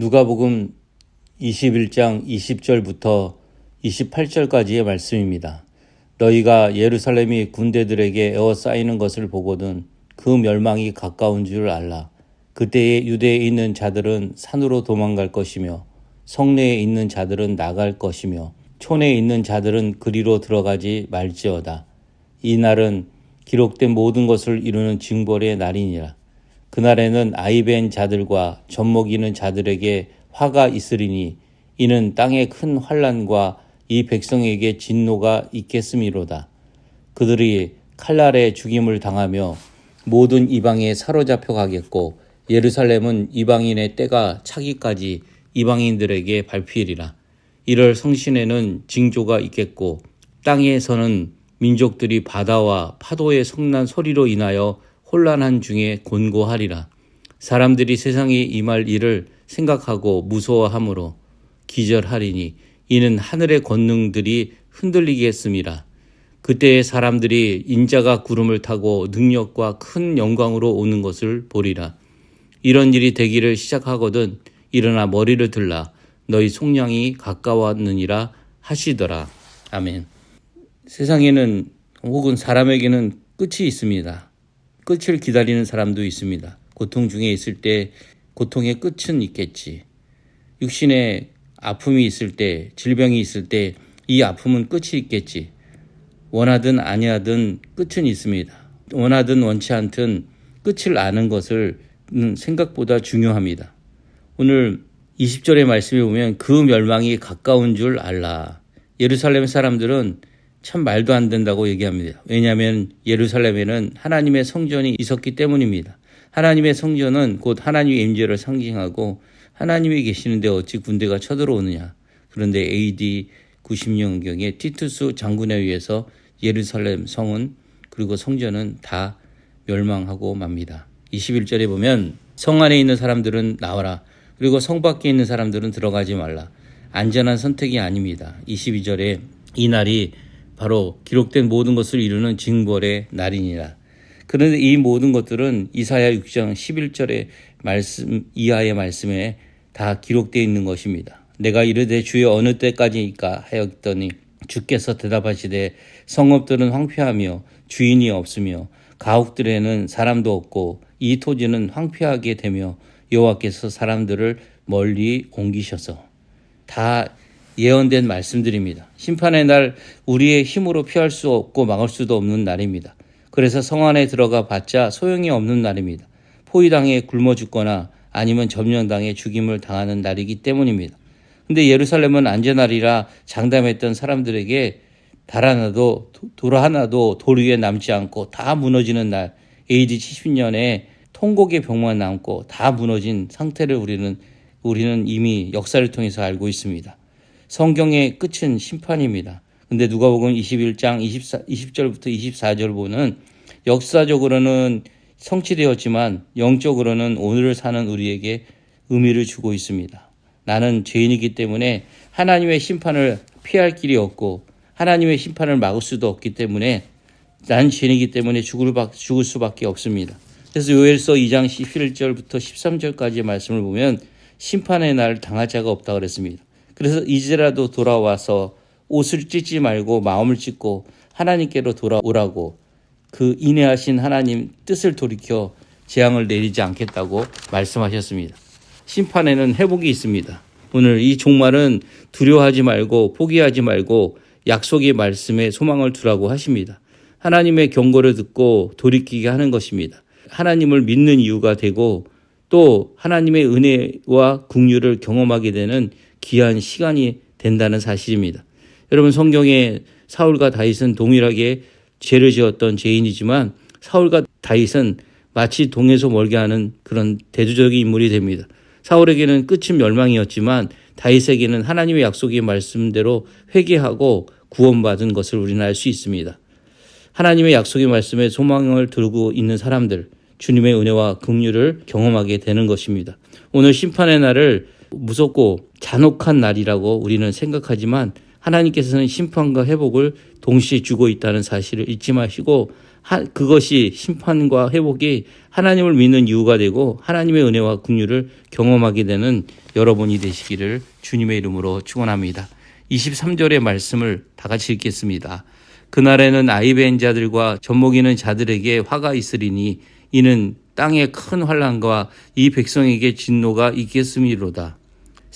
누가복음 21장 20절부터 28절까지의 말씀입니다. 너희가 예루살렘이 군대들에게 에워싸이는 것을 보거든 그 멸망이 가까운 줄 알라. 그때에 유대에 있는 자들은 산으로 도망갈 것이며 성내에 있는 자들은 나갈 것이며 촌에 있는 자들은 그리로 들어가지 말지어다. 이 날은 기록된 모든 것을 이루는 징벌의 날이니라. 그날에는 아이벤 자들과 젖먹이는 자들에게 화가 있으리니 이는 땅에 큰 환란과 이 백성에게 진노가 있겠음이로다. 그들이 칼날에 죽임을 당하며 모든 이방에 사로잡혀 가겠고 예루살렘은 이방인의 때가 차기까지 이방인들에게 밟히리라. 이럴 성신에는 징조가 있겠고 땅에서는 민족들이 바다와 파도의 성난 소리로 인하여 혼란한 중에 곤고하리라. 사람들이 세상에 임할 일을 생각하고 무서워하므로 기절하리니 이는 하늘의 권능들이 흔들리겠음이라. 그때의 사람들이 인자가 구름을 타고 능력과 큰 영광으로 오는 것을 보리라. 이런 일이 되기를 시작하거든 일어나 머리를 들라 너희 속량이 가까웠느니라 하시더라. 아멘. 세상에는 혹은 사람에게는 끝이 있습니다. 끝을 기다리는 사람도 있습니다. 고통 중에 있을 때 고통의 끝은 있겠지. 육신의 아픔이 있을 때, 질병이 있을 때 이 아픔은 끝이 있겠지. 원하든 아니하든 끝은 있습니다. 원하든 원치 않든 끝을 아는 것을 생각보다 중요합니다. 오늘 20절의 말씀에 보면 그 멸망이 가까운 줄 알라. 예루살렘 사람들은 참 말도 안 된다고 얘기합니다. 왜냐하면 예루살렘에는 하나님의 성전이 있었기 때문입니다. 하나님의 성전은 곧 하나님의 임재를 상징하고 하나님이 계시는데 어찌 군대가 쳐들어오느냐. 그런데 AD 90년경에 티투스 장군에 의해서 예루살렘 성은 그리고 성전은 다 멸망하고 맙니다. 21절에 보면 성 안에 있는 사람들은 나와라. 그리고 성 밖에 있는 사람들은 들어가지 말라. 안전한 선택이 아닙니다. 22절에 이 날이 바로 기록된 모든 것을 이루는 징벌의 날이니라. 그런데 이 모든 것들은 이사야 6장 11절의 말씀 이하의 말씀에 다 기록되어 있는 것입니다. 내가 이르되 주여 어느 때까지일까 하였더니 주께서 대답하시되 성읍들은 황폐하며 주인이 없으며 가옥들에는 사람도 없고 이 토지는 황폐하게 되며 여호와께서 사람들을 멀리 옮기셔서 다 예언된 말씀들입니다. 심판의 날 우리의 힘으로 피할 수 없고 막을 수도 없는 날입니다. 그래서 성 안에 들어가 봤자 소용이 없는 날입니다. 포위당해 굶어 죽거나 아니면 점령당해 죽임을 당하는 날이기 때문입니다. 근데 예루살렘은 안전하리라 장담했던 사람들에게 달 하나도 돌 하나도 돌 위에 남지 않고 다 무너지는 날 AD 70년에 통곡의 병만 남고 다 무너진 상태를 우리는 우리는 이미 역사를 통해서 알고 있습니다. 성경의 끝은 심판입니다. 근데 누가복음 21장 24, 20절부터 24절 보는 역사적으로는 성취되었지만 영적으로는 오늘을 사는 우리에게 의미를 주고 있습니다. 나는 죄인이기 때문에 하나님의 심판을 피할 길이 없고 하나님의 심판을 막을 수도 없기 때문에 난 죄인이기 때문에 죽을, 죽을 수밖에 없습니다. 그래서 요엘서 2장 11절부터 13절까지의 말씀을 보면 심판의 날 당할 자가 없다 그랬습니다. 그래서 이제라도 돌아와서 옷을 찢지 말고 마음을 찢고 하나님께로 돌아오라고 그 인내하신 하나님 뜻을 돌이켜 재앙을 내리지 않겠다고 말씀하셨습니다. 심판에는 회복이 있습니다. 오늘 이 종말은 두려워하지 말고 포기하지 말고 약속의 말씀에 소망을 두라고 하십니다. 하나님의 경고를 듣고 돌이키게 하는 것입니다. 하나님을 믿는 이유가 되고 또 하나님의 은혜와 국류를 경험하게 되는 귀한 시간이 된다는 사실입니다. 여러분 성경에 사울과 다윗은 동일하게 죄를 지었던 죄인이지만 사울과 다윗은 마치 동에서 멀게 하는 그런 대두적인 인물이 됩니다. 사울에게는 끝은 멸망이었지만 다윗에게는 하나님의 약속의 말씀대로 회개하고 구원받은 것을 우리는 알 수 있습니다. 하나님의 약속의 말씀에 소망을 두고 있는 사람들, 주님의 은혜와 긍휼을 경험하게 되는 것입니다. 오늘 심판의 날을 무섭고 잔혹한 날이라고 우리는 생각하지만 하나님께서는 심판과 회복을 동시에 주고 있다는 사실을 잊지 마시고 하- 그것이 심판과 회복이 하나님을 믿는 이유가 되고 하나님의 은혜와 긍휼을 경험하게 되는 여러분이 되시기를 주님의 이름으로 축원합니다. 23절의 말씀을 다 같이 읽겠습니다. 그날에는 아이벤 자들과 젖먹이는 자들에게 화가 있으리니 이는 땅의 큰 환란과 이 백성에게 진노가 있겠음이로다.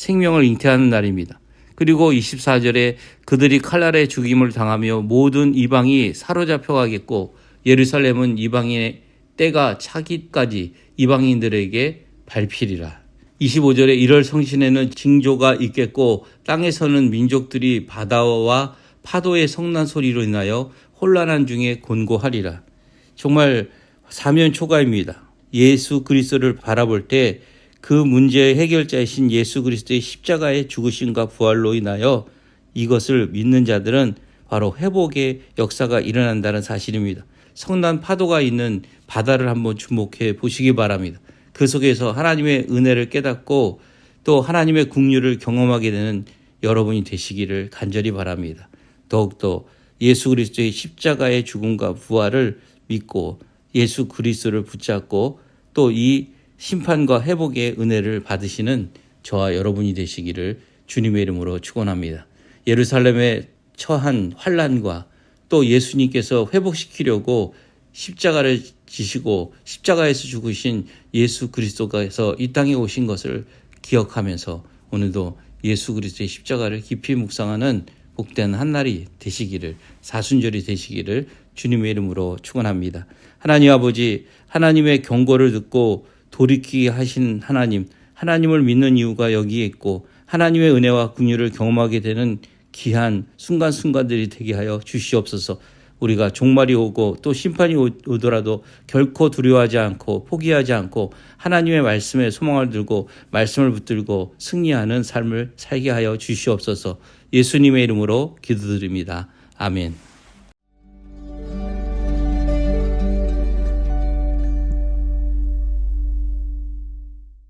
생명을 잉태하는 날입니다. 그리고 24절에 그들이 칼날에 죽임을 당하며 모든 이방이 사로잡혀 가겠고 예루살렘은 이방인의 때가 차기까지 이방인들에게 밟히리라. 25절에 1월 성신에는 징조가 있겠고 땅에서는 민족들이 바다와 파도의 성난 소리로 인하여 혼란한 중에 곤고하리라. 정말 사면 초가입니다. 예수 그리스도를 바라볼 때 그 문제의 해결자이신 예수 그리스도의 십자가의 죽으심과 부활로 인하여 이것을 믿는 자들은 바로 회복의 역사가 일어난다는 사실입니다. 성난 파도가 있는 바다를 한번 주목해 보시기 바랍니다. 그 속에서 하나님의 은혜를 깨닫고 또 하나님의 국류를 경험하게 되는 여러분이 되시기를 간절히 바랍니다. 더욱더 예수 그리스도의 십자가의 죽음과 부활을 믿고 예수 그리스도를 붙잡고 또이 심판과 회복의 은혜를 받으시는 저와 여러분이 되시기를 주님의 이름으로 축원합니다. 예루살렘에 처한 환란과 또 예수님께서 회복시키려고 십자가를 지시고 십자가에서 죽으신 예수 그리스도가서 이 땅에 오신 것을 기억하면서 오늘도 예수 그리스도의 십자가를 깊이 묵상하는 복된 한 날이 되시기를 사순절이 되시기를 주님의 이름으로 축원합니다. 하나님 아버지 하나님의 경고를 듣고 돌이키게 하신 하나님 하나님을 믿는 이유가 여기에 있고 하나님의 은혜와 긍휼을 경험하게 되는 귀한 순간순간들이 되게 하여 주시옵소서. 우리가 종말이 오고 또 심판이 오- 오더라도 결코 두려워하지 않고 포기하지 않고 하나님의 말씀에 소망을 들고 말씀을 붙들고 승리하는 삶을 살게 하여 주시옵소서. 예수님의 이름으로 기도드립니다. 아멘.